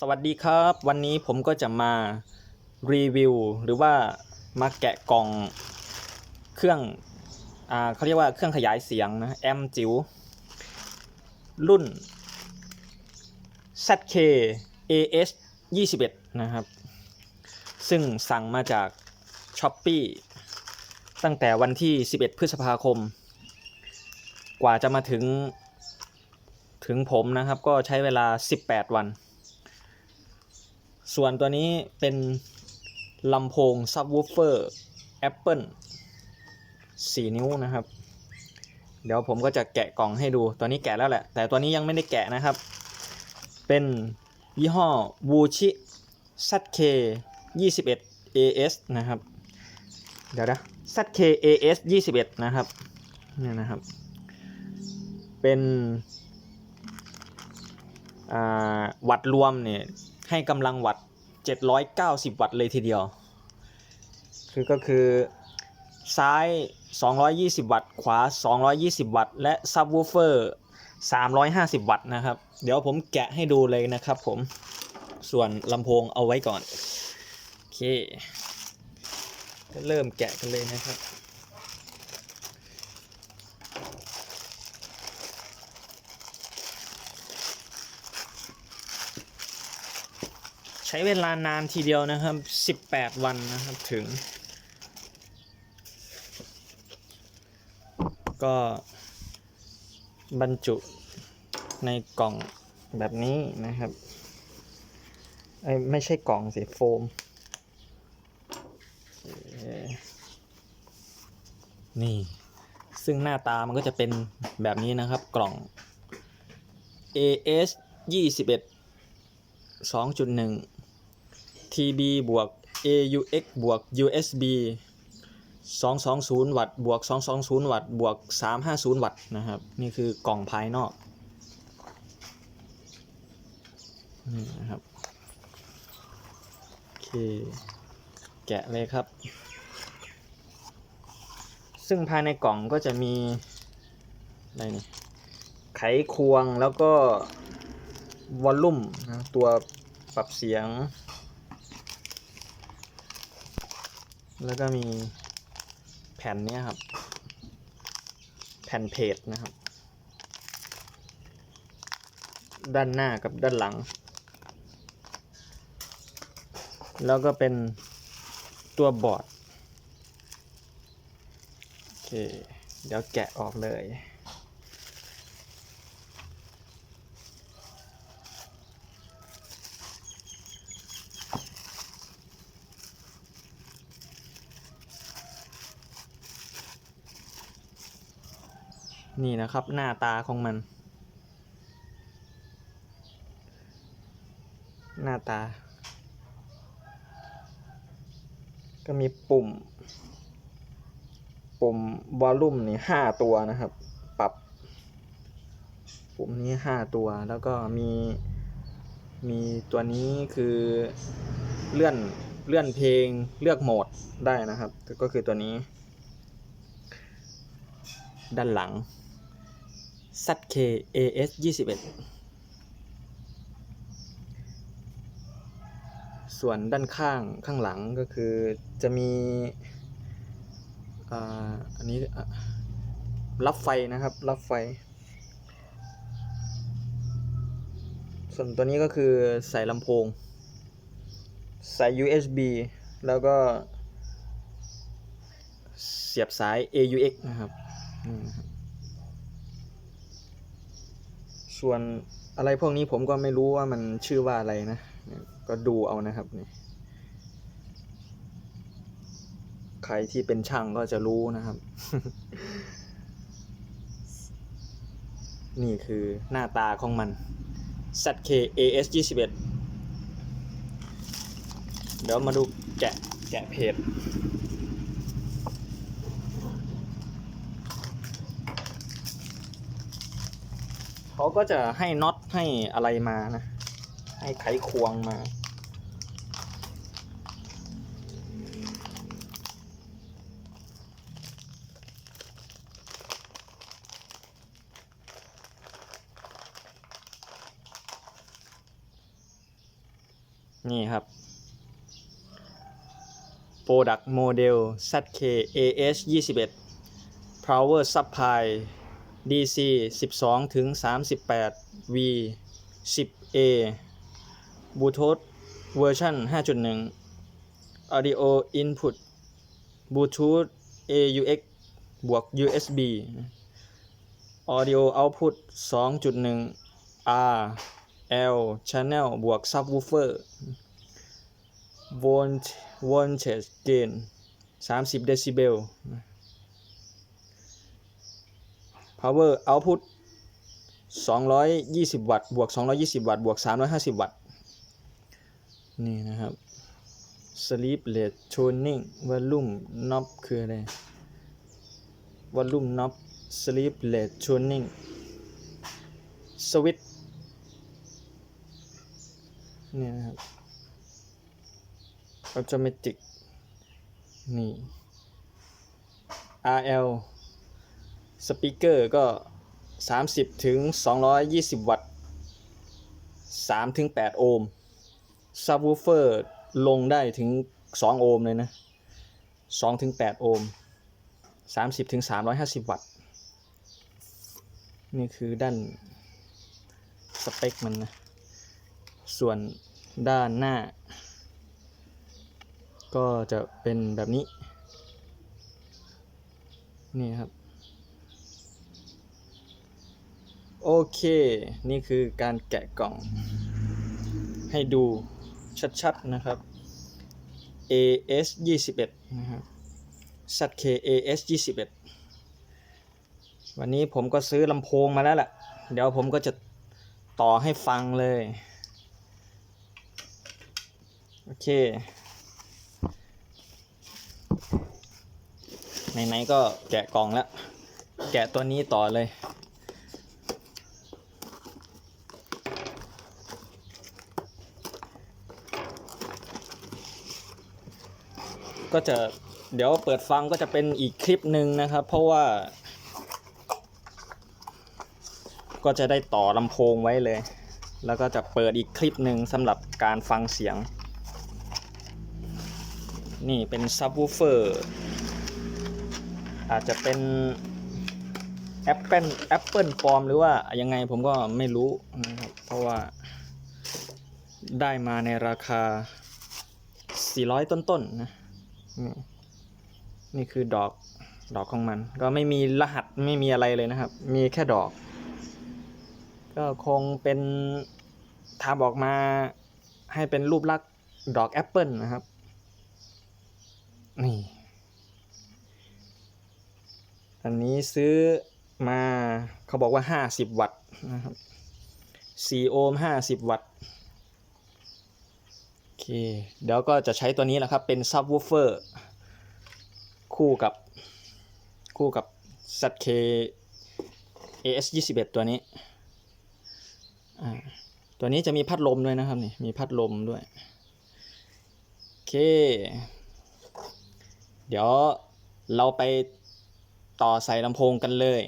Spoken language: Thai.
สวัสดีครับ วันนี้ผมก็จะมารีวิว หรือว่ามาแกะกล่องเครื่องอ่าเขาเรียกว่าเครื่องขยายเสียงนะแอมจิ๋วรุ่น ZK AS 21 นะครับ ซึ่งสั่งมาจาก s h อ p e e ตั้งแต่วันที่ 11 พฤษภาคม กว่าจะมาถึงถึงผมนะครับ ก็ใช้เวลา 18 วัน ส่วนตัวนี้เป็นลำโพงซับวูฟเฟอร์ Apple 4 นิ้วนะครับ เดี๋ยวผมก็จะแกะกล่องให้ดู ตัวนี้แกะแล้วแหละ แต่ตัวนี้ยังไม่ได้แกะนะครับ เป็นยี่ห้อ Wuchi ZK 21 AS นะครับ เดี๋ยวนะ ZK AS 21 นะครับเนี่ยนะครับ เป็นอ่าวัตต์รวมเนี่ยให้กำลังวัตต์ 790 วัตต์เลยทีเดียว คือก็คือซ้าย 220 วัตต์ ขวา 220 วัตต์ และซับวูเฟอร์ 350 วัตต์นะครับ เดี๋ยวผมแกะให้ดูเลยนะครับผม ส่วนลำโพงเอาไว้ก่อน โอเคก็เริ่มแกะกันเลยนะครับ ใช้เวลานานทีเดียวนะครับ 18 วันนะครับถึง ก็บรรจุในกล่องแบบนี้นะครับ ไม่ใช่กล่องสิโฟม นี่ ซึ่งหน้าตามันก็จะเป็นแบบนี้นะครับกล่อง AS 21 2.1 TB บวก AUX บวก USB 220 วัตต์บวก 220 วัตต์บวก 350 วัตต์นะครับ นี่คือกล่องภายนอก นี่นะครับ โอเค แกะเลยครับ ซึ่งภายในกล่องก็จะมี อะไรนี่ ไขควงแล้วก็วอลลุ่มนะตัวปรับเสียง แล้วก็มีแผ่นนี้ครับ แผ่นเพจนะครับ ด้านหน้ากับด้านหลัง แล้วก็เป็นตัวบอร์ด โอเค เดี๋ยวแกะออกเลย นี่นะครับหน้าตาของมัน หน้าตา ก็มีปุ่ม ปุ่มวอลลุ่มนี่ห้าตัวนะครับ ปรับ ปุ่มนี้ห้าตัวแล้วก็มี มีตัวนี้คือเลื่อนเลื่อนเพลงเลือกโหมดได้นะครับ ก็คือตัวนี้ ด้านหลัง ZK AS 21 ส่วนด้านข้างข้างหลังก็คือจะมีอันนี้รับไฟนะครับ รับไฟ ส่วนตัวนี้ก็คือใส่ลำโพง ใส่ USB แล้วก็ เสียบสาย AUX นะครับนี่นะครับ ส่วนอะไรพวกนี้ผมก็ไม่รู้ว่ามันชื่อว่าอะไรนะ ก็ดูเอานะครับนี่ใครที่เป็นช่างก็จะรู้นะครับ นี่คือหน้าตาของมัน ZK AS 21เดี๋ยวมาดูแกะแกะเพจ เขาก็จะให้น็อตให้อะไรมานะ ให้ไขควงมา นี่ครับ Product Model ZK AS 21 Power Supply DC 12ถึง38 V 10A Bluetooth Version 5.1 Audio Input Bluetooth AUX บวก USB Audio Output 2.1 R L Channel บวก Subwoofer Volt Voltage Gain 30 Decibel Power Output 220 วัตต์บวก 220 วัตต์บวก 350 วัตต์ นี่นะครับ Sleep Rate Tuning Volume Knob คืออะไร Volume Knob Sleep Rate Tuning Switch นี่นะครับ Automatic นี่ RL Speaker ก็ 30ถึง220 วัตต์3ถึง8โอห์ม Subwoofer ลงได้ถึง 2 โอห์มเลยนะ2ถึง8โอห์ม30ถึง350 วัตต์ นี่คือด้านสเปคมันนะ ส่วนด้านหน้า ก็จะเป็นแบบนี้ นี่ครับ โอเค นี่คือการแกะกล่อง ให้ดูชัดๆนะครับ AS 21นะครับ ZK AS 21วันนี้ผมก็ซื้อลำโพงมาแล้วแหละเดี๋ยวผมก็จะต่อให้ฟังเลย โอเค ไหนๆก็แกะกล่องแล้ว แกะตัวนี้ต่อเลย ก็จะเดี๋ยวเปิดฟังก็จะเป็นอีกคลิปหนึ่งนะครับ เพราะว่า ก็จะได้ต่อลำโพงไว้เลย แล้วก็จะเปิดอีกคลิปหนึ่งสำหรับการฟังเสียง นี่เป็นซับวูเฟอร์อาจจะเป็น Apple Apple ปลอมหรือว่ายังไงผมก็ไม่รู้นะครับเพราะว่าได้มาในราคา 400 ต้นๆนนะ นี่นี่คือดอกดอกของมัน ก็ไม่มีรหัสไม่มีอะไรเลยนะครับ มีแค่ดอก ก็คงเป็นทำออกมาให้เป็นรูปลักษณ์ดอกแอปเปิลนะครับ นี่ อันนี้ซื้อมาเขาบอกว่า 50 วัตต์นะครับ4โอห์ม50 วัตต์ เคเดี๋ยวก็จะใช้ตัวนี้แหละครับ เป็นซับวูเฟอร์คู่กับคู่กับ ZK AS 21ตัวนี้ ตัวนี้จะมีพัดลมด้วยนะครับนี่ มีพัดลมด้วย โอเค เดี๋ยวเราไปต่อใส่ลำโพงกันเลย